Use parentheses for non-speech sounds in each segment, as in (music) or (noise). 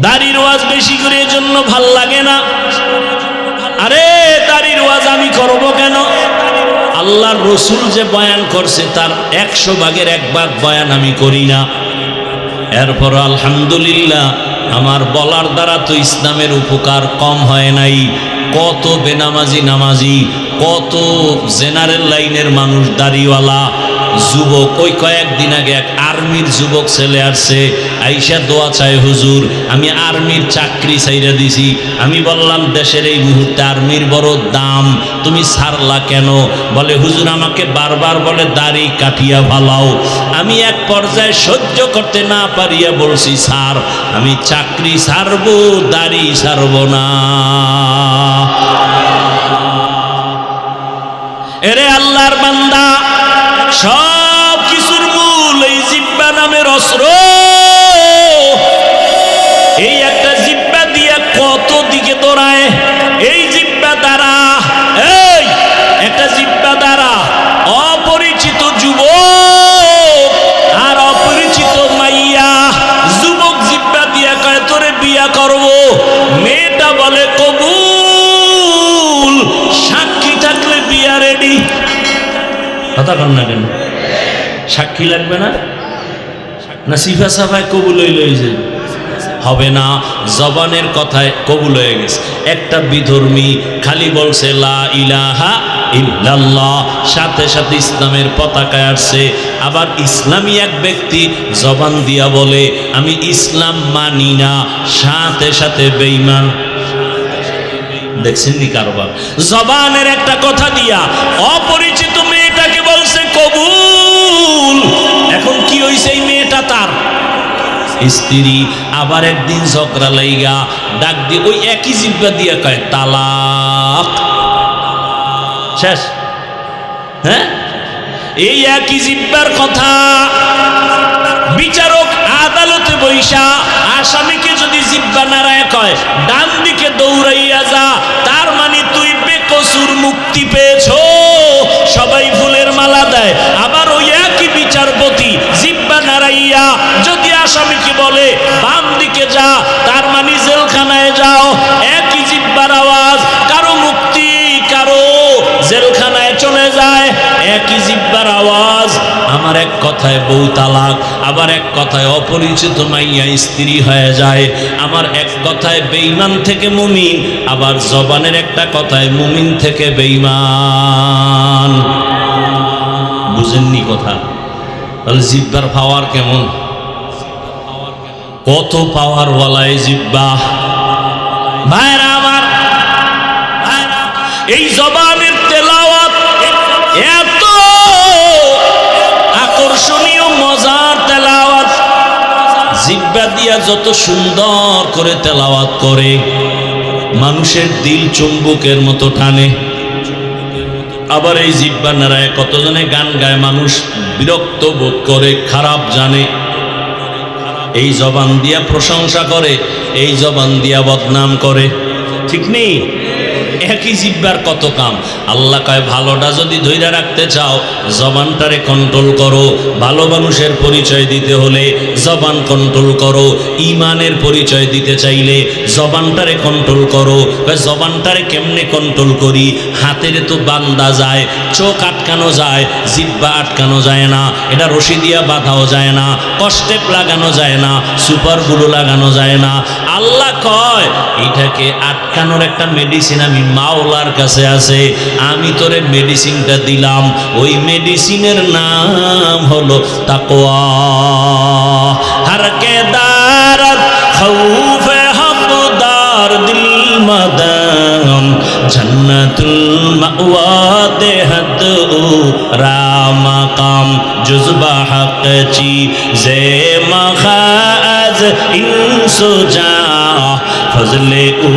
দাড়ির ওয়াজ বেশি করে জন্য ভালো লাগে না। আরে, দাড়ির ওয়াজ আমি করব কেন? আল্লাহর রসুল যে বয়ান করছে, তার একশো ভাগের এক ভাগ বয়ান আমি করি না। এরপর আলহামদুলিল্লাহ, আমার বলার দ্বারা তো ইসলামের উপকার কম হয় নাই। কত বেনামাজি নামাজি, কত জেনারেল লাইনের মানুষ, দাড়িওয়ালা, যুবক। ওই কয়েকদিন আগে এক আর্মির যুবক ছেলে আসছে আইসা দোয়া চাই হুজুর, আমি আর্মির চাকরি চাইরা দিছি। আমি বললাম, দেশের এই মুহূর্তে আর্মির বড় দাম, তুমি ছাড়লা কেন? বলে, হুজুর, আমাকে বারবার বলে, দাড়ি কাটিয়া ভালাও আমি এক পর্যায়ে সহ্য করতে না পারিয়া বলছি, স্যার, আমি চাকরি ছাড়বো, দাড়ি ছাড়বো না। এরে আল্লাহর বান্দা সব কিছুর মূল এই জিব্বা নামের অস্ত্র কথা না কেন? সাক্ষী লাগবে না? না সিফা সাফায় কবুল হইল যে। হবে না, জবানের কথায় কবুল হয়ে গেছে। একটা বিধর্মী খালি বলছে, লা ইলাহা ইল্লাল্লাহ। সাথে সাথে ইসলামের পতাকায় আসছে। আবার ইসলামী এক ব্যক্তি জবান দিয়া বলে, আমি ইসলাম মানি না। সাথে সাথে বেঈমান। দেখছেন নি কারবার? জবানের একটা কথা দিয়া অপরিচিত স্ত্রী, আবার একদিন ঝগড়া লাইগা, ডাক দিয়ে ওই একই জিব্বা দিয়ে কয়, তালাক। শেষ। হ্যাঁ? এই একই জিব্বার কথা বিচারক আদালতে বৈশা আসামিকে যদি জিব্বা নারায় কয় ডান দিকে দৌড়াইয়া যা, তার মানে তুই বেকসুর মুক্তি পেয়েছ। আসামিকে বলে, বাম দিকে যা, তার মানে জেলখানায় যাও। একই জিব্বার আওয়াজ, কারও মুক্তি, কারও জেলখানায় চলে যায়। একই জিব্বার আওয়াজ, আমার এক কথায় বউ তালাক, আবার এক কথায় অপরিচিত মাইয়া স্ত্রী হয়ে যায়। আমার এক কথায় বেইমান থেকে মুমিন, আবার জবানের একটা কথায় মুমিন থেকে বেইমান বুঝেননি কথা? তাহলে জিব্বার পাওয়ার কেমন? কত পাওয়ার ওয়ালায় জিব্বা। আমার, এই জবানের তেলাওয়াত এত আকর্ষণীয়, মজার তেলাওয়াত। জিব্বা দিয়া যত সুন্দর করে তেলাওয়াত করে, মানুষের দিল চুম্বকের মতো টানে। আবার এই জিব্বা নারায় কতজনে গান গায়, মানুষ বিরক্ত বোধ করে, খারাপ জানে। এই জবান দিয়া প্রশংসা করে এই জবান দিয়া বদনাম করে। ঠিক নেই? একই জিব্বার কত কাম? আল্লাহ কয়, ভালোটা যদি ধৈর্য রাখতে চাও, জবানটারে কন্ট্রোল করো। ভালো মানুষের পরিচয় দিতে হলে জবান কন্ট্রোল করো। ইমানের পরিচয় দিতে চাইলে জবানটারে কন্ট্রোল করো। জবানটারে কেমনে কন্ট্রোল করি? হাতের তো বান্দা যায়, চোখ আটকানো যায়, জিব্বা আটকানো যায় না, এটা রশি দিয়া বাঁধাও যায় না, কষ্টেপ লাগানো যায় না সুপারগুলো লাগানো যায় না। আল্লাহ কয়, এটাকে আটকানোর একটা মেডিসিন আমি মাওলার কাছে আছে, আমি তোরে মেডিসিনটা দিলাম। ওই মেডিসিনের নাম হলো তাকওয়া। হারকে দারাত, খৌফে হামদার দিল মদম জন্নতুল মাওয়া দেহত রামাকাম, জুজবা হক চি, জে মখাজ ইনসুজা ফজলে উ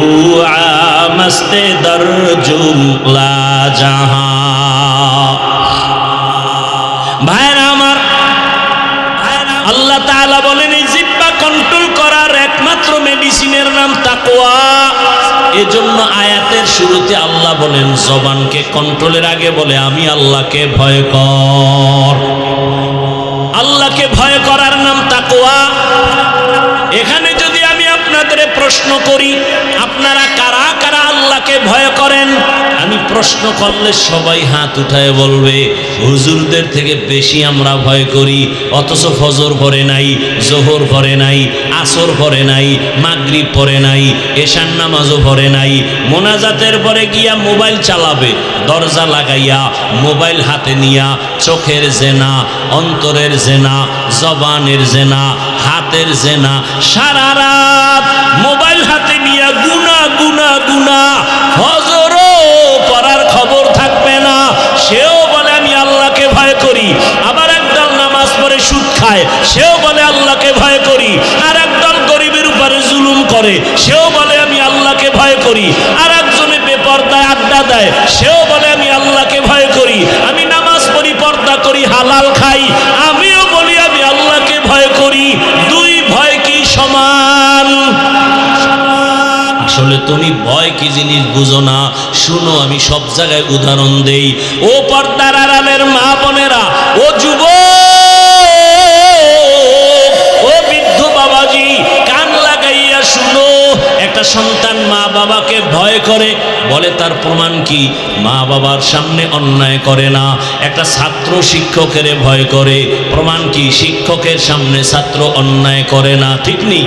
দর জুমলা জাহাঁ। ভাইরা আমার, আল্লাহ তাআলা বলেন এই জিব্বা কন্ট্রোল করার একমাত্র মেডিসিনের নাম তাকওয়া। এজন্য আয়াতের শুরুতে আল্লাহ বলেন, জবানকে কন্ট্রোলের আগে বলে, আমি আল্লাহকে ভয় কর। আল্লাহকে ভয় করার নাম তাকোয়া এখানে যদি আমি আপনাদের প্রশ্ন করি, আপনারা কারা কারা আল্লাহকে ভয় করেন? প্রশ্ন করলে সবাই হাত উঠায় বলবে, হুজুরদের থেকে বেশি আমরা ভয় করি। অথচ ফজর পরে নাই, জোহর পরে নাই, আসর পরে নাই, মাগরিব পরে নাই এশান নামাজও পরে নাই। মোনাজাতের পরে গিয়া মোবাইল চালাবে, দরজা লাগাইয়া, মোবাইল হাতে নিয়া, চোখের জেনা, অন্তরের জেনা, জবানের জেনা, হাতের জেনা, সারা রাত মোবাইল হাতে নিয়া গুনা গুনা গুনা জিনিস বুঝো না। শুনো, আমি সব জায়গায় উদাহরণ দেই। ও পর্দার আড়ালের মা বোনেরা, ও যুব ও বৃদ্ধ বাবাজি, কান লাগাইয়া শুনো। একটা সন্তান মা বাবাকে ভয় করে, বলে তার প্রমাণ কি? মা বাবার সামনে অন্যায় করে না। একটা ছাত্র শিক্ষকের ভয় করে, প্রমাণ কি? শিক্ষকের সামনে ছাত্র অন্যায় করে না, ঠিক নেই?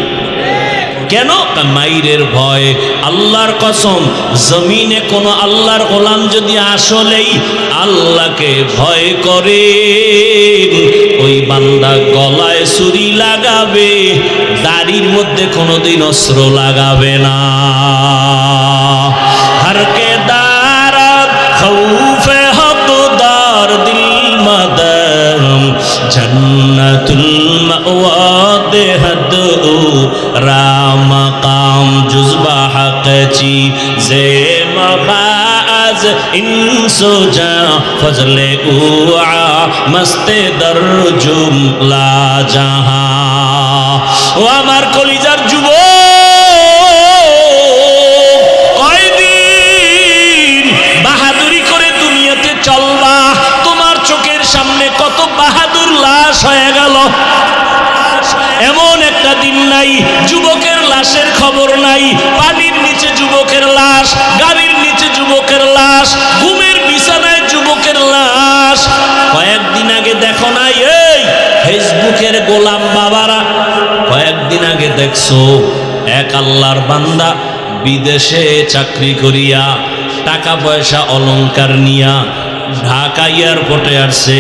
কেন? মাইরের ভয়। আল্লাহর কসম, জমিনে কোনো আল্লাহর গোলাম যদি আসলেই আল্লাহকে ভয় করে। ওই বান্দা গলায় ছুরি লাগাবে, দাড়ির মধ্যে কোনোদিন অস্ত্র লাগাবে না। হরকে দারাত জুমলা জাহা। ও আমার কলিজার যুবক, কয়দিন বাহাদুরি করে দুনিয়াতে চলবা? তোমার চোখের সামনে কত বাহাদুর লাশ হয়ে গেল? এমন একটা দিন নাই, যুবকের লাশের খবর নাই। পানির নিচে যুবকের লাশ, গাড়ির নিচে যুবকের লাশ, ঘুমের বিছানায় যুবকের লাশ। কয়েকদিন আগে দেখো নাই এই ফেসবুকের গোলাম বাবারা। কয়েকদিন আগে দেখছ, এক আল্লাহর বান্দা বিদেশে চাকরি করিয়া টাকা পয়সা অলংকার নিয়া ঢাকা এয়ারপোর্টে আসছে,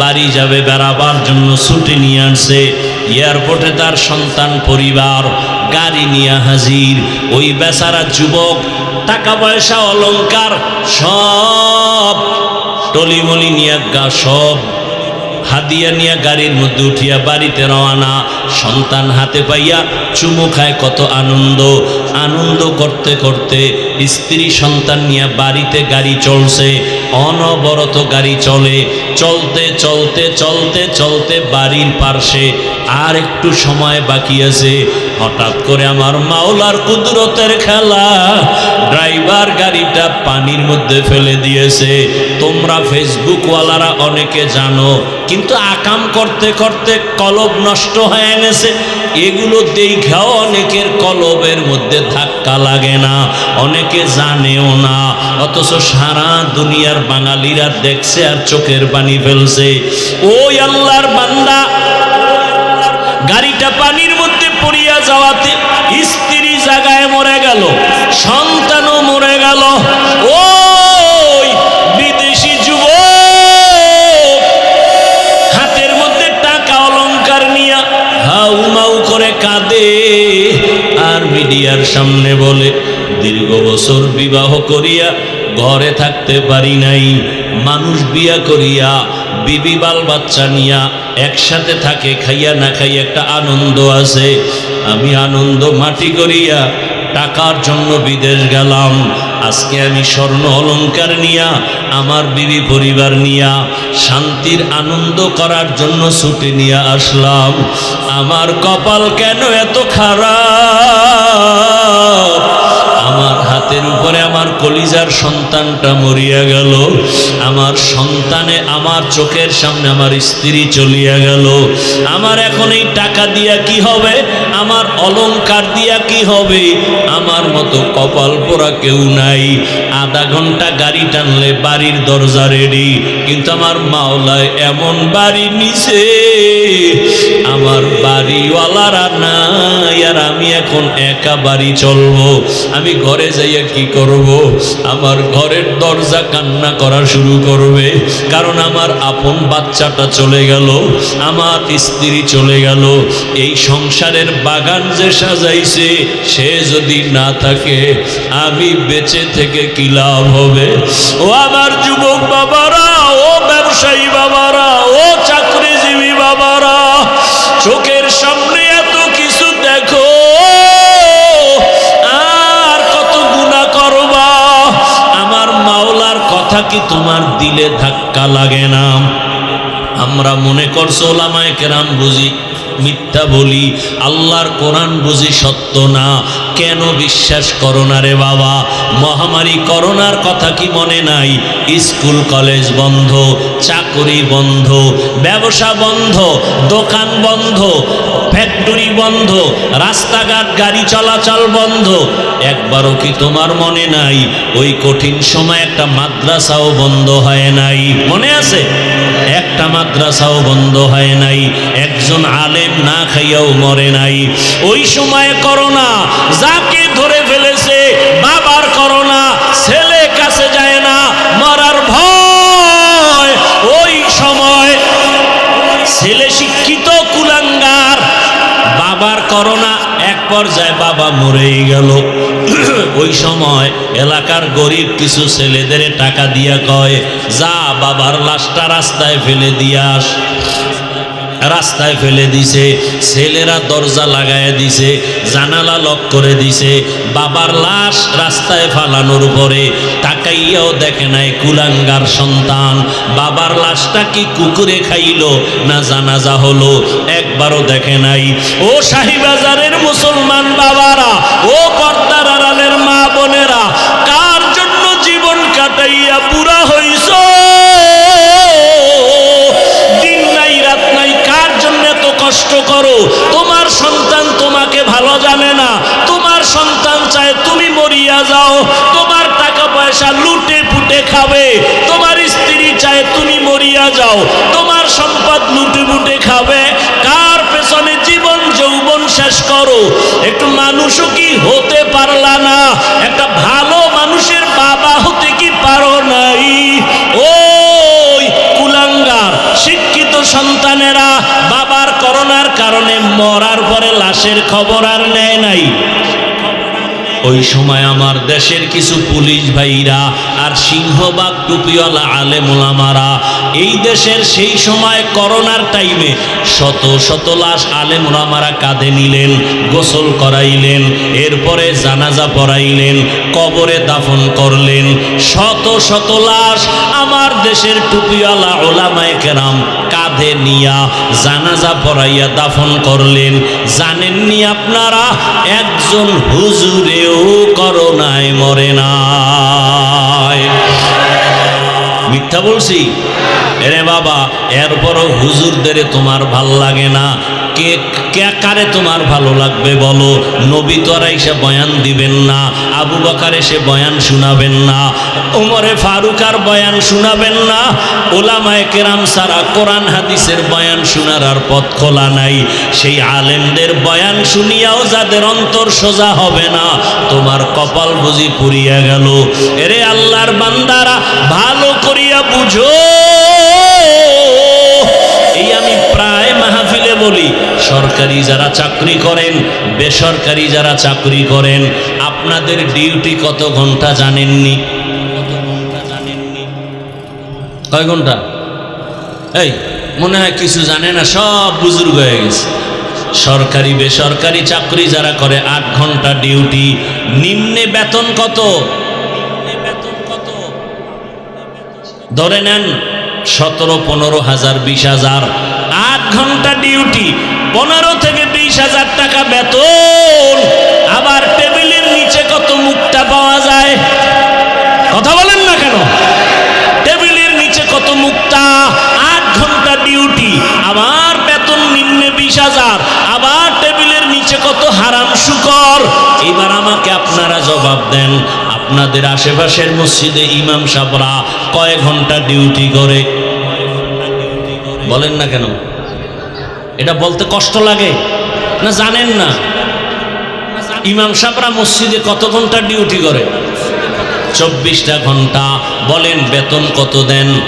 বাড়ি যাবে, বেড়াবার জন্য ছুটি নিয়ে আসছে। এয়ারপোর্টে তার সন্তান, পরিবার গাড়ি নিয়ে হাজির। ওই বেচারা যুবক, টাকা পয়সা, অলংকার, সব টলিমলি নিয়ে গা, সব হাদিয়া নিয়া গাড়ির মধ্যে উঠিয়া বাড়িতে রওয়ানা সন্তান হাতে পাইয়া চুমু খায়, কত আনন্দ। আনন্দ করতে করতে স্ত্রী সন্তান নিয়ে বাড়িতে গাড়ি চলছে। অনবরত গাড়ি চলে। চলতে চলতে চলতে চলতে বাড়ির পার্শ্বে আর একটু সময় বাকি আছে। হঠাৎ করে আমার মাওলার কুদরতের খেলা, ড্রাইভার গাড়িটা পানির মধ্যে ফেলে দিয়েছে। তোমরা ফেসবুকওয়ালারা অনেকে জানো, কিন্তু আকাম করতে করতে কলব নষ্ট হয়ে গেছে। এগুলো দেখাও অনেকের কলবের মধ্যে ধাক্কা লাগে না, অনেকে জানেও না। অথচ সারা দুনিয়ার বাঙালিরা দেখছে আর চোখের পানি ফেলছে। ওই আল্লাহর বান্দা গাড়িটা পানির মধ্যে পড়িয়া যাওয়াতে স্ত্রী জায়গায় মরে গেল, সন্তানও মরে গেল। ওই বিদেশি যুবক! হাতের মধ্যে টাকা অলংকার নিয়া হাউ মাউ করে কাঁদে আর মিডিয়ার সামনে বলে, দীর্ঘ বছর বিবাহ করিয়া ঘরে থাকতে পারি নাই, মানুষ বিয়া করিয়া বিবি বাল বাচ্চা নিয়া একসাথে থাকে, খাইয়া না খাইয়া একটা আনন্দ আছে। আমি আনন্দ মাটি করিয়া টাকার জন্য বিদেশ গেলাম। আজকে আমি স্বর্ণ অলংকার নিয়া, আমার বিবি পরিবার নিয়া, শান্তির আনন্দ করার জন্য ছুটি নিয়ে আসলাম। আমার কপাল কেন এত খারাপ? আমার হাতের উপরে আমার কলিজার সন্তানটা মরিয়া গেল। আমার সন্তানে আমার চোখের সামনে আমার স্ত্রী চলিয়া গেল। আমার এখন এই টাকা দিয়া কি হবে? আমার অলংকার দিয়া কি হবে? আমার মতো কপাল পোড়া কেউ নাই। আধা ঘণ্টা গাড়ি টানলে বাড়ির দরজা রেডি কিন্তু আমার মাওলায় এমন বাড়ি নিছে। আমার বাড়িওয়ালারা নাই, আর আমি এখন একা বাড়ি চলবো। আমি ঘরে যাইয়া কি করব? আমার ঘরের দরজা কান্না করা শুরু করবে, কারণ আমার আপন বাচ্চাটা চলে গেল, আমার স্ত্রী চলে গেল। এই সংসারের বাগান যে সাজাইছে, সে যদি না থাকে, আমি বেঁচে থেকে কি লাভ হবে? ও আমার যুবক বাবারা, ও ব্যবসায়ী বাবারা, ও কথা কি তোমার দিলে ধাক্কা লাগে না? আমরা মনে করছ ওলামায় কেরাম বুঝি মিথ্যা বলি, আল্লাহর কোরআন বুঝি সত্য না, কেন বিশ্বাস করো না রে বাবা? মহামারী করোনার কথা কি মনে নাই? স্কুল, কলেজ বন্ধ, চাকরি বন্ধ, ব্যবসা বন্ধ, দোকান বন্ধ, ফ্যাক্টরি বন্ধ, রাস্তাঘাট, গাড়ি চলাচল বন্ধ। একবারও কি তোমার মনে নাই, ওই কঠিন সময় একটা মাদ্রাসাও বন্ধ হয় নাই? মনে আছে? একটা মাদ্রাসাও বন্ধ হয় নাই, একজন আলেম না খাইয়াও মরে নাই। ওই সময় করোনা, যাকে ধরে পর্যায়ে বাবা মরেই গেল। (clears throat) ওই সময় এলাকার গরিব কিছু ছেলেদের টাকা দিয়া কয়, যা বাবার লাশটা রাস্তায় ফেলে দিয়াস রাস্তায় ফেলে দিছে, ছেলেরা দরজা লাগায় দিছে, জানালা লক করে দিছে, বাবার লাশ রাস্তায় ফালানোর পরে তাকাইয়াও দেখে নাই কুলাঙ্গার সন্তান। বাবার লাশটা কি কুকুরে খাইলো না জানাজা হলো, একবারও দেখে নাই। ও শাহিবাজারের মুসলমান বাবারা, ও পয়সা লুটে পুটে খাবে, তোমার স্ত্রী চায় তুমি মরিয়া যাও, তোমার সম্পদ লুটে পুটে খাবে। কার পেছনে জীবন যৌবন শেষ করো? একটু মানুষও কি হতে পারলা না? একটা ভালো মানুষের বাবা হতে কি পারো নাই? ওই কুলাঙ্গার, শিক্ষিত সন্তানেরা বাবার করোনার কারণে মরার পরে লাশের খবর আর নেয় নাই। ওই সময় আমার দেশের কিছু পুলিশ ভাইরা আর সিংহবাগ টুপিওয়ালা আলে মোলামারা এই দেশের সেই সময় করোনার টাইমে শত শত লাশ আলে মোলামারা কাঁধে নিলেন, গোসল করাইলেন, এরপরে জানাজা পড়াইলেন, কবরে দাফন করলেন। শত শত লাশ আমার দেশের টুপিওয়ালা ওলামায় কেরাম কাঁধে নিয়া জানাজা পড়াইয়া দাফন করলেন। জানেননি আপনারা, একজন হুজুরেও করোনায় মরে নাই। মিথ্যা বলছি? এরে বাবা এরপরও হুজুরদের তোমার ভালো লাগে না। কে কারে তোমার ভালো লাগবে বলো? নবী তো আর এসে বয়ান দিবেন না, আবু বকার এসে বয়ান শোনাবেন না, ওমরে ফারুক আর বয়ান শোনাবেন না, ওলামায় কেরাম সারা কোরআন হাদিসের বয়ান শোনার আর পথ খোলা নাই। সেই আলেমদের বয়ান শুনিয়াও যাদের অন্তর সোজা হবে না, তোমার কপাল বুঝি পুরিয়া গেল। এরে আল্লাহর বান্দারা, ভালো করিয়া বুঝো। বলি, সরকারি যারা চাকরি করেন, বেসরকারি যারা চাকরি করেন, আপনাদের ডিউটি কত ঘণ্টা জানেননি? কয় ঘণ্টা? এই, মনে হয় কিছু জানে না, সব বুজুর্গ হয়ে গেছে। সরকারি, বেসরকারি চাকরি যারা করে, আট ঘণ্টা ডিউটি, নিম্নে বেতন কত? ধরে নেন, সতেরো, পনেরো হাজার, বিশ হাজার। ঘণ্টা ডিউটি পনেরো থেকে বিশ হাজার টাকা বেতন। আবার টেবিলের নিচে কত মুক্তা পাওয়া যায়? কথা বলেন না কেন? টেবিলের নিচে কত মুক্তা আট ঘণ্টা ডিউটি আবার বেতন নিম্নে বিশ হাজার, আবার টেবিলের নিচে কত হারাম শুকর। এবার আমাকে আপনারা জবাব দেন, আপনাদের আশেপাশের মসজিদে ইমাম সাহরা কয় ঘণ্টা ডিউটি করে? বলেন না কেন? এটা বলতে কষ্ট লাগে? না জানেন না? ইমাম সাহরা মসজিদে কত ঘণ্টা ডিউটি করে? চব্বিশটা ঘণ্টা। বলেন বেতন কত দেন?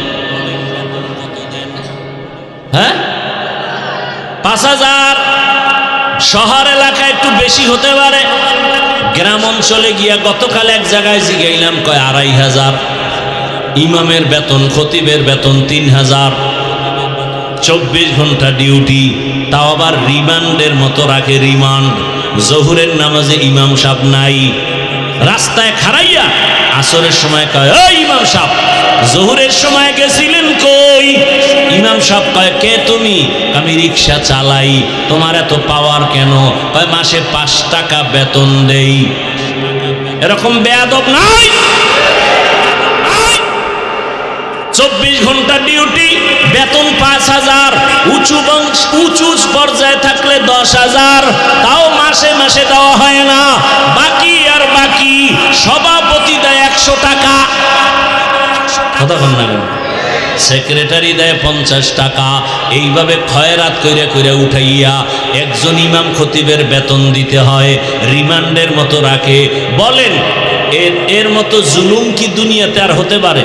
হ্যাঁ? পাঁচ হাজার। শহর এলাকায় একটু বেশি হতে পারে। গ্রাম অঞ্চলে গিয়া গতকাল এক জায়গায় জিগাইলাম, কয় আড়াই হাজার। ইমামের বেতন, খতিবের বেতন তিন হাজার। চব্বিশ ঘণ্টা ডিউটি তাও আবার রিমান্ডের মতো রাখে রিমান্ড। জহুরের নামাজে ইমাম সাহ নাই। রাস্তায় খারাইয়া আসরের সময় কয় ইমাম সাহ জহুরের সময় গেছিলেন কই? ইমাম সাহ কয়, কে তুমি? আমি রিক্সা চালাই। তোমার এত পাওয়ার কেন? কয়, মাসে পাঁচ টাকা বেতন দেই। এরকম বেয়াদব নাই? চব্বিশ ঘণ্টা ডিউটি বেতন পাঁচ হাজার, উঁচু বংশ, উঁচু পর্যায়ে থাকলে দশ হাজার। তাও মাসে মাসে দেওয়া হয় না। বাকি আর বাকি, সভাপতি দেয় একশো টাকা। সেক্রেটারি দেয় পঞ্চাশ টাকা। এইভাবে খয়রাত করে করে উঠাইয়া একজন ইমাম খতিবের বেতন দিতে হয়, রিমান্ডের মতো রাখে। বলেন, এর এর মতো জুলুম কি দুনিয়াতে আর হতে পারে?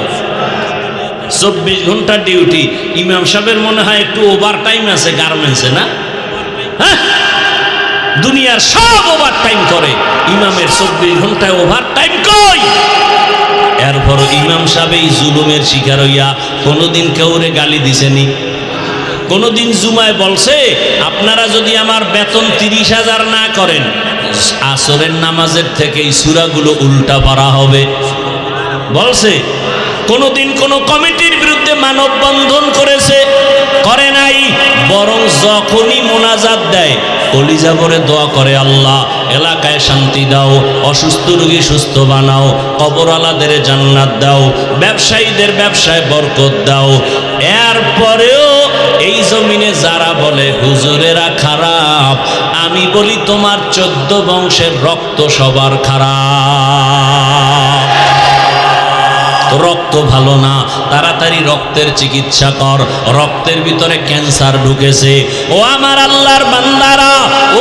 চব্বিশ ঘণ্টা ডিউটি ইমাম সাহেবের মনে হয় একটু ওভার টাইম আছে গার্মেন্টসে না? হ্যাঁ? দুনিয়ার সব ওভার টাইম করে। ইমামের চব্বিশ ঘন্টায় ওভার টাইম কই? এরপর ইমাম সাহেব এই জুলুমের শিকার হইয়া কোনোদিন কেউরে গালি দিছেনি। কোনোদিন জুমায় বলছে, আপনারা যদি আমার বেতন তিরিশ হাজার না করেন, আসরের নামাজের থেকে এই সুরাগুলো উল্টা পড়া হবে। বলছে কোনোদিন কোনো কমিটির বিরুদ্ধে মানববন্ধন করেছে, করে নাই, বরং যখনই মোনাজাত দেয়, কলিজা ভরে দোয়া করে আল্লাহ, এলাকায় শান্তি দাও, অসুস্থ রোগী সুস্থ বানাও, কবরওয়ালাদের জান্নাত দাও, ব্যবসায়ীদের ব্যবসায় বরকত দাও। এরপরেও এই জমিনে যারা বলে, হুজুরেরা খারাপ, আমি বলি তোমার চোদ্দ বংশের রক্ত সবার খারাপ। রক্ত ভালো না, তাড়াতাড়ি রক্তের চিকিৎসা কর, রক্তের ভিতরে ক্যান্সার ঢুকেছে। ও আমার আল্লাহর বান্দারা,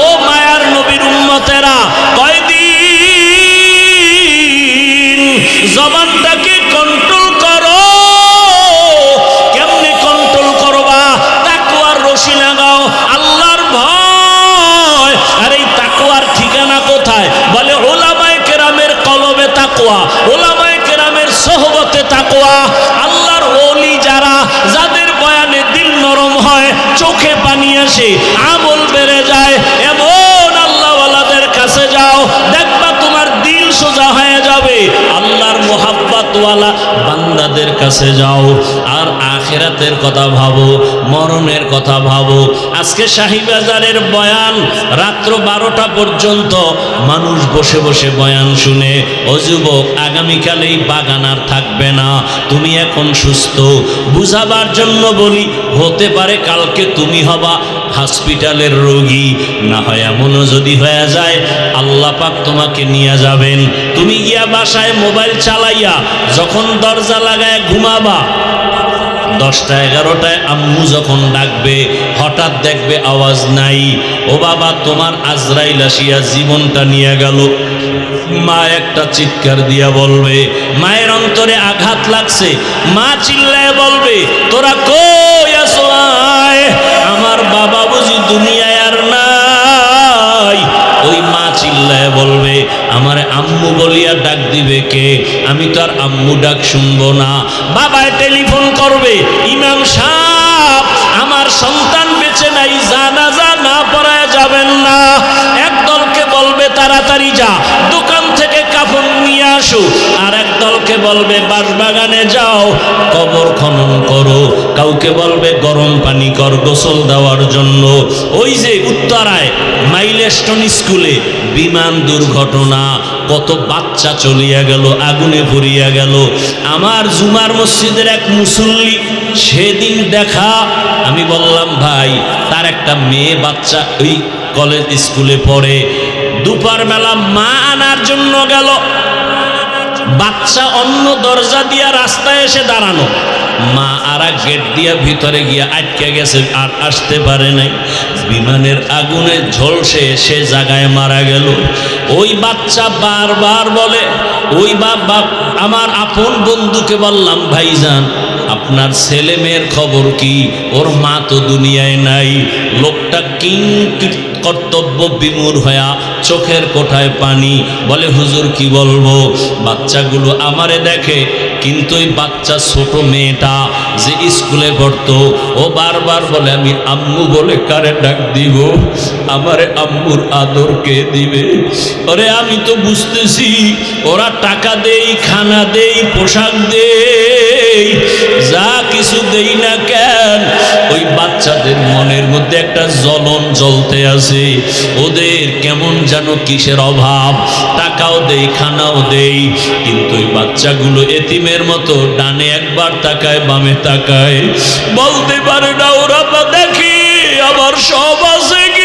ও মায়ার নবীর উম্মতেরা, কয়দিন জবানটাকে কন্ট্রোল করো। কেমনে কন্ট্রোল করবা? তাকুয়ার রশি লাগাও, আল্লাহর ভয়। আর এই তাকুয়ার ঠিকানা কোথায়? বলে ওলামায়ে কেরামের কলবে তাকুয়া কেরামের তাকুয়া আল্লাহর ওলি যারা, যাদের বয়ানে দিল নরম হয়, চোখে পানি আসে, আমল বেড়ে যায়, এমন আল্লাহওয়ালাদের কাছে যাও, দেখবা তোমার দিল সোজা হয়ে যাবে। আল্লাহর মোহাব্বতওয়ালা বান্দাদের কাছে যাও। আর আখেরাতের কথা ভাবো, মরণের কথা ভাবো। আজকে শাহিবাজারের বয়ান রাত্র বারোটা পর্যন্ত মানুষ বসে বসে বয়ান শুনে, ও যুবক, আগামীকাল এই বাগান আর থাকবে না, তুমি এখন সুস্থ। বুঝাবার জন্য বলি, হতে পারে কালকে তুমি হবা হসপিটালের রোগী না হয় এমনও যদি হয়ে যায়, আল্লাহ পাক তোমাকে নিয়ে যাবেন। তুমি গিয়া বাসায় মোবাইল চালাইয়া যখন দরজা লাগায় ঘুমাবা, দশটা এগারোটায় আম্মু যখন ডাকবে, হঠাৎ দেখবে আওয়াজ নাই। ও বাবা, তোমার আজরাইল আসিয়া জীবনটা নিয়ে গেল। মা একটা চিৎকার দিয়া বলবে, মায়ের অন্তরে আঘাত লাগছে। মা চিল্লায় বলবে, তোরা কই? বাবা বুঝি দুনিয়ায় আর নাই। ওই মা চিল্লায় বলবে, আমার আম্মু বলিয়া ডাক দিবে কে? আমি তো আর আম্মু ডাক শুনব না। বাবায় টেলিফোন করবে, ইমাম সাহ আমার সন্তান বেঁচে নাই, জানাজা না পড়ায় যাবেন না। একদলকে বলবে, তাড়াতাড়ি যা। আসো, আর এক দলকে বলবে বাগানে যাও, কবর খনন করো। কাউকে বলবে, গরম পানি কর গোসল দেওয়ার জন্য। ওই যে উত্তরায়, মাইলেস্টন স্কুলে, বিমান দুর্ঘটনা, কত বাচ্চা চলিয়া গেল, আগুনে ভরিয়া গেল। আমার জুমার মসজিদের এক মুসল্লি, সেদিন দেখা, আমি বললাম, ভাই, তার একটা মেয়ে বাচ্চা ওই কলেজ স্কুলে পড়ে। দুপার বেলা মা আনার জন্য গেল বাচ্চা অন্য দরজা দিয়া রাস্তায় এসে দাঁড়ানো। মা আর গেট দিয়া ভিতরে গিয়া আটকে গেছে, আর আসতে পারে নাই। বিমানের আগুনে ঝলসে সে জায়গায় মারা গেল। ওই বাচ্চা বারবার বলে, ওই বাপ আমার আপন বন্ধুকে বললাম, ভাইজান, আপনার ছেলে মেয়ের খবর কি? ওর মা তো দুনিয়ায় নাই। লোকটা কিং বিমূর হয়া চোখের কোঠায় পানি বলে, হুজুর, কি বলব? বাচ্চাগুলো আমারে দেখে, কিন্তু ওই বাচ্চা ছোট মেয়েটা যে স্কুলে পড়তো, ও বারবার বলে, আমি আম্মু বলে কারে ডাক দিব? আমারে আম্মুর আদর কে দিবে? ওরে, আমি তো বুঝতেছি, ওরা টাকা দেই, খানা দেই, পোশাক দেই, যা কিছু দেই না কেন বাচ্চাদের মনের মধ্যে একটা জ্বলন জ্বলতে আছে। ওদের কেমন যেন কিসের অভাব। টাকাও দেই, খানাও দেই। কিন্তু ওই বাচ্চাগুলো এতিমের মতো ডানে একবার তাকায়, বামে তাকায়। বলতে পারে না, ওরা দেখি আমার সব আছে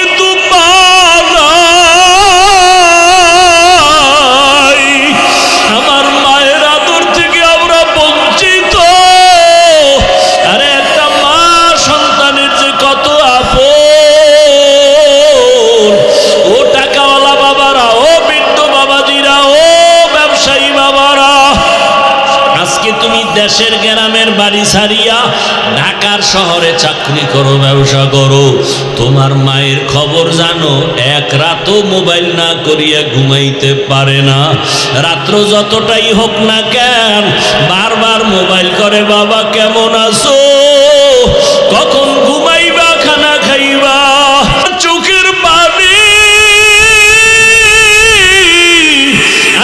চাকরি করো, ব্যবসা করো। তোমার মায়ের খবর জানো, এক রাতও মোবাইল না করিয়া ঘুমাইতে পারে না। রাত্র যতটাই হোক না কেন, বারবার মোবাইল করে, বাবা, কেমন আছো? কখন ঘুমাইবা, খানা খাইবা? চোখের পানি।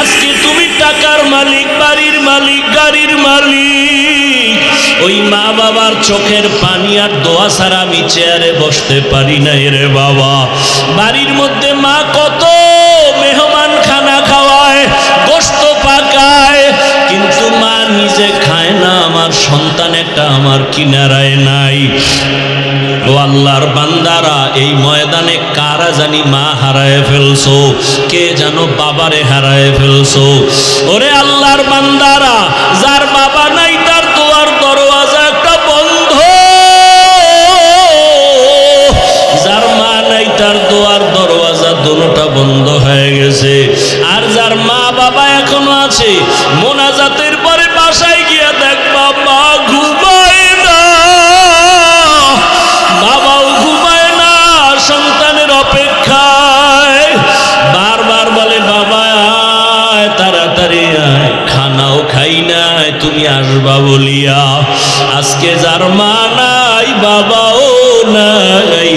আজকে তুমি টাকার মালিক, বাড়ির মালিক, গাড়ির মালিক। ওই মা বাবার চোখের আর দোয়া ছাড়া আমি চেয়ারে বসতে পারি না রে বাবা। বাড়ির মধ্যে মা কত মেহমান খানা খাওয়ায় গোস্ত পাকায়, কিন্তু মা নিজে খায় না, আমার সন্তান একটা আমার কিনারায় নাই। ও আল্লাহর বান্দারা, এই ময়দানে কারা জানি মা হারায় ফেলছো? কে জানো বাবারে হারায় ফেলছো? ওরে আল্লাহর বান্দারা, যার বাবা নাই আজকে যার মা নাই, বাবাও নাই।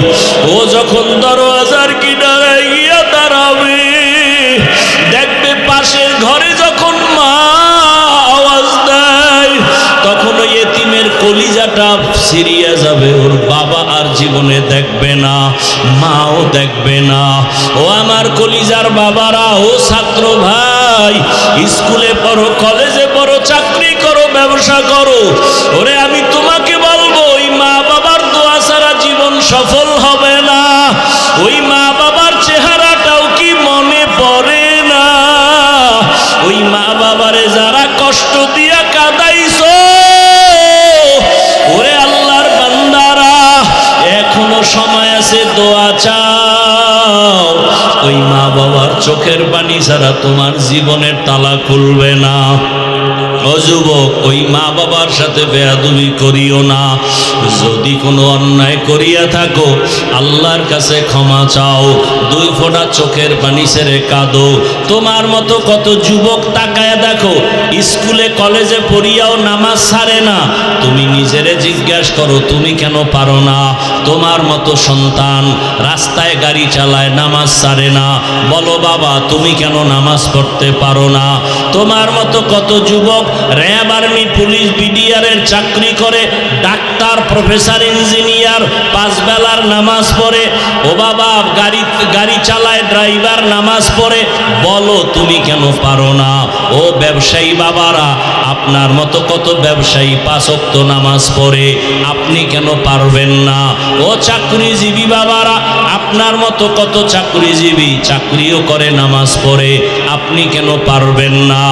ও যখন দরওয়াজার কিনারে গিয়া দাঁড়াবে, দেখবে পাশের ঘরে যখন মা আওয়াজ দেয়, তখন ওই এতিমের কলিজাটা সিরিয়া যাবে। ওর বাবা আর জীবনে দেখবে না, মাও দেখবে না। ও আমার কলিজার বাবারা, ও ছাত্র ভাই, স্কুলে পড়ো, কলেজে পড়ো, চাকরি করো ব্যবসা করো। ওরে, আমি তোমাকে বলব, ওই মা বাবার দোয়া ছাড়া জীবন সফল হবে না। ওই মা বাবার চেহারাটাও কি মনে পড়ে না? ওই মা বাবারে যারা কষ্ট দিয়া কাদাইছো, ওরে আল্লাহর বান্দারা, এখনও সময় আছে, দোয়া চাও। ওই মা বাবার চোখের পানি ছাড়া তোমার জীবনের তালা খুলবে না। ও যুবক, ওই মা বাবার সাথে বেয়াদুবি করিও না। যদি কোনো অন্যায় করিয়া থাকো, আল্লাহর কাছে ক্ষমা চাও। দুই ফোঁটা চোখের পানি ছেড়ে কাঁদো। তোমার মতো কত যুবক তাকায় দেখো, স্কুলে, কলেজে পড়িয়াও নামাজ ছাড়ে না। তুমি নিজেরে জিজ্ঞাসা করো, তুমি কেন পারো না? তোমার মতো সন্তান রাস্তায় গাড়ি চালায় নামাজ ছাড়ে না। বলো বাবা, তুমি কেন নামাজ পড়তে পারো না? তোমার মতো কত যুবক র্যাব আর্মি, পুলিশ, বিডিআরের চাকরি করে, ডাক্তার, প্রফেসর, ইঞ্জিনিয়ার, পাঁচ বেলার নামাজ পড়ে, ও বাবা, গাড়ি গাড়ি চালায়, ড্রাইভার নামাজ পড়ে, বলো তুমি কেন পারো না? ও ব্যবসায়ী বাবারা, আপনার মতো কত ব্যবসায়ী পাঁচক্ত নামাজ পড়ে, আপনি কেন পারবেন না? ও চাকরিজীবী বাবারা, আপনার মতো কত চাকরিজীবী চাকরিও করে নামাজ পড়ে, আপনি কেন পারবেন না?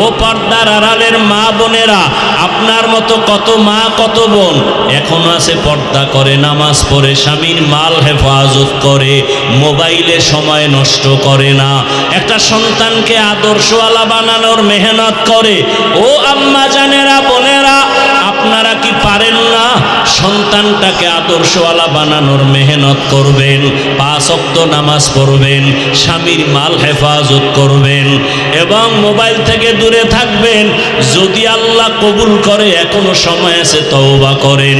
ও পর্দার আড়ালের মা বোনেরা, আপনার মতো কত মা, কত বোন, এখনও আছে পর্দা করে, নামাজ পড়ে, স্বামীর মাল হেফাজত করে, মোবাইলে সময় নষ্ট করে না। একটা সন্তানকে আদর্শওয়ালা বানানোর মেহনত করে। ও আম্মা জানেরা, বোনেরা আপনারা কি পারেন না? সন্তানটাকে আদর্শওয়ালা বানানোর মেহনত করবেন, পাঁচ অক্ত নামাজ পড়বেন, স্বামীর মাল হেফাজত করবেন এবং মোবাইল থেকে দূরে থাকবেন। যদি আল্লাহ কবুল করে, এখনও সময় আছে, তওবা করেন।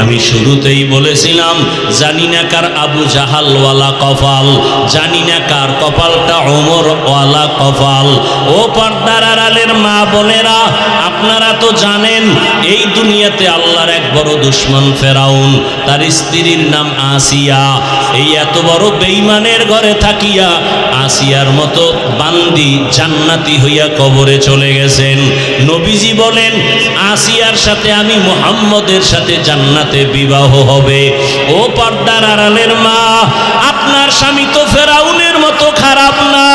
আমি শুরুতেই বলেছিলাম, জানি না কার আবু জাহালওয়ালা কপাল, জানি না কার কপালটা ওমর ওয়ালা কপাল। ও পর্দার আড়ালের মা বোনেরা, আপনারা তো জানেন এই দুনিয়াতে আল্লাহর এক বড় দুশ্মন ফেরাউন, তার স্ত্রীর নাম আসিয়া। এই এত বড় বেইমানের ঘরে থাকিয়া আসিয়ার মতো বান্দি জান্নাতি হইয়া কবরে চলে গেছেন। নবীজি বলেন, আসিয়ার সাথে আমি মুহাম্মদের সাথে জান্নাতে বিবাহ হবে। ও পর্দার আড়ালের মা, আপনার স্বামী তো ফেরাউনের মতো খারাপ না।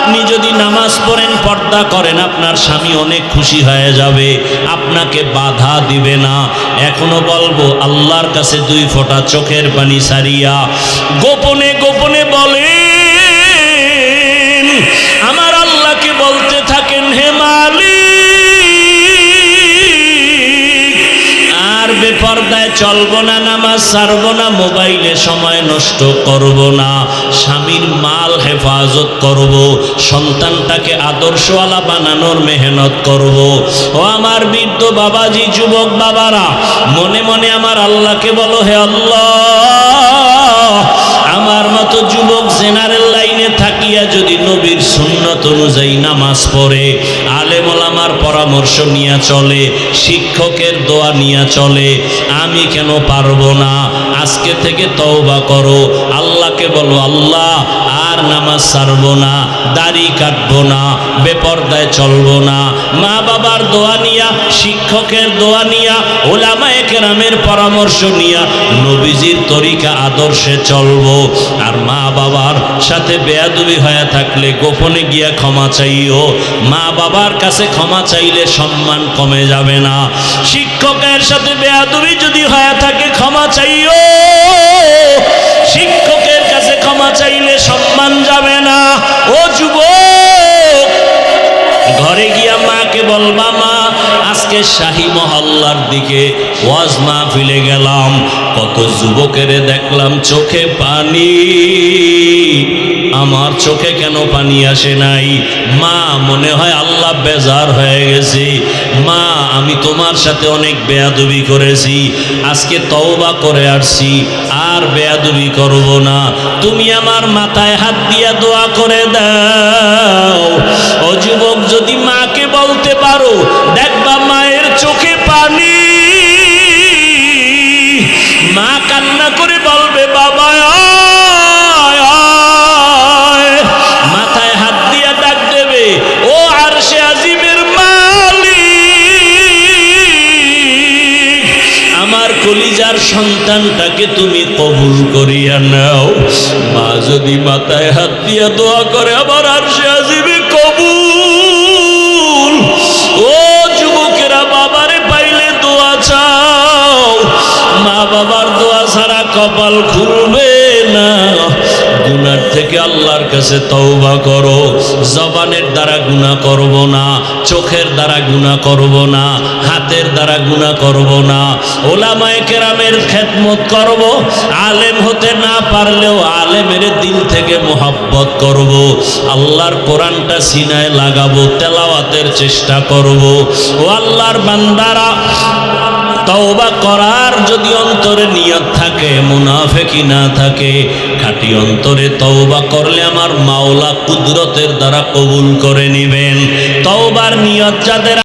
আপনি যদি নামাজ পড়েন, পর্দা করেন, আপনার স্বামী অনেক খুশি হয়ে যাবে। আপনাকে বাধা দিবে না। এখনও বলব, আল্লাহর কাছে দুই ফোঁটা চোখের পানি সারিয়া গোপনে গোপনে বলেন চলবো না, নামাজ ছাড়বো না, মোবাইলে সময় নষ্ট করব না। স্বামীর মাল হেফাজত করব, সন্তানটাকে আদর্শওয়ালা বানানোর মেহনত করব। ও আমার বৃদ্ধ বাবাজি, যুবক বাবারা, মনে মনে আমার আল্লাহকে বলো, হে আল্লাহ আমার মতো যুবক জেনারেল লাইনে থাকিয়া যদি নবীর সুন্নত অনুযায়ী নামাজ পড়ে, আলেমল আমার পরামর্শ নিয়ে চলে, শিক্ষকের দোয়া নিয়ে চলে, আমি কেন পারব না? আজকে থেকে তওবা করো। আল্লাহকে বলো, আল্লাহ আর নামাজ ছাড়বো না, দাড়ি কাটবো না, বেপর্দায় চলবো না। মা বাবার দোয়া নিয়া, শিক্ষকের দোয়া নিয়া, ওলামায়ে কেরামের পরামর্শ নিয়া নবীজির তরিকা আদর্শে চলবো। আর মা বাবার সাথে বেয়াদবি হয়ে থাকলে গোপনে গিয়া ক্ষমা চাইও। মা বাবার কাছে ক্ষমা চাইলে সম্মান কমে যাবে না। শিক্ষকের সাথে বেয়াদবি যদি হয়ে থাকে, ক্ষমা চাইও। শাহী মহল্লার দিকে ওয়াজ মাহফিলে গেলাম। কত যুবকেরে দেখলাম চোখে পানি। আমার চোখে কেন পানি আসে নাই? মা, মনে হয় আল্লাহ বেজার হয়ে গেছে। মা, আমি তোমার সাথে অনেক বেয়াদবি করেছি। আজকে তওবা করে আসছি। আর বেয়াদবি করব না। তুমি আমার মাথায় হাত দিয়া দোয়া করে দাও। ও যুবক, যদি মাকে বলতে পারো, দেখবা মায়ের চোখে পানি মা কান্না করে বলবে, বাবা। মাথায় হাত দিয়া ডাক দেবে, ও আর সে আজিমের মালিক, আমার কলিজার সন্তানটাকে তুমি কবুল করিয়া নাও মা যদি মাথায় হাত দিয়া দোয়া করে, আবার আর সে মা বাবার দোয়া ছাড়া কপাল খুলবে না। গুনার থেকে আল্লাহর কাছে তওবা করো। জবানের দ্বারা গুনাহ করব না, চোখের দ্বারা গুনাহ করব না, হাতের দ্বারা গুনাহ করব না। ওলামায়ে কেরামের খেদমত করব। আলেম হতে না পারলেও আলেমের দিল থেকে মোহাব্বত করব। আল্লাহর কোরআনটা সিনায় লাগাবো, তেলাওয়াতের চেষ্টা করব। ও আল্লাহর বান্দারা তওবা করার যদি অন্তরে নিয়ত থাকে, মুনাফেকি না থাকে, খাঁটি অন্তরে তওবা করলে আমার মাওলা কুদরতের দ্বারা কবুল করে নিবেন। তওবার নিয়ত যাদের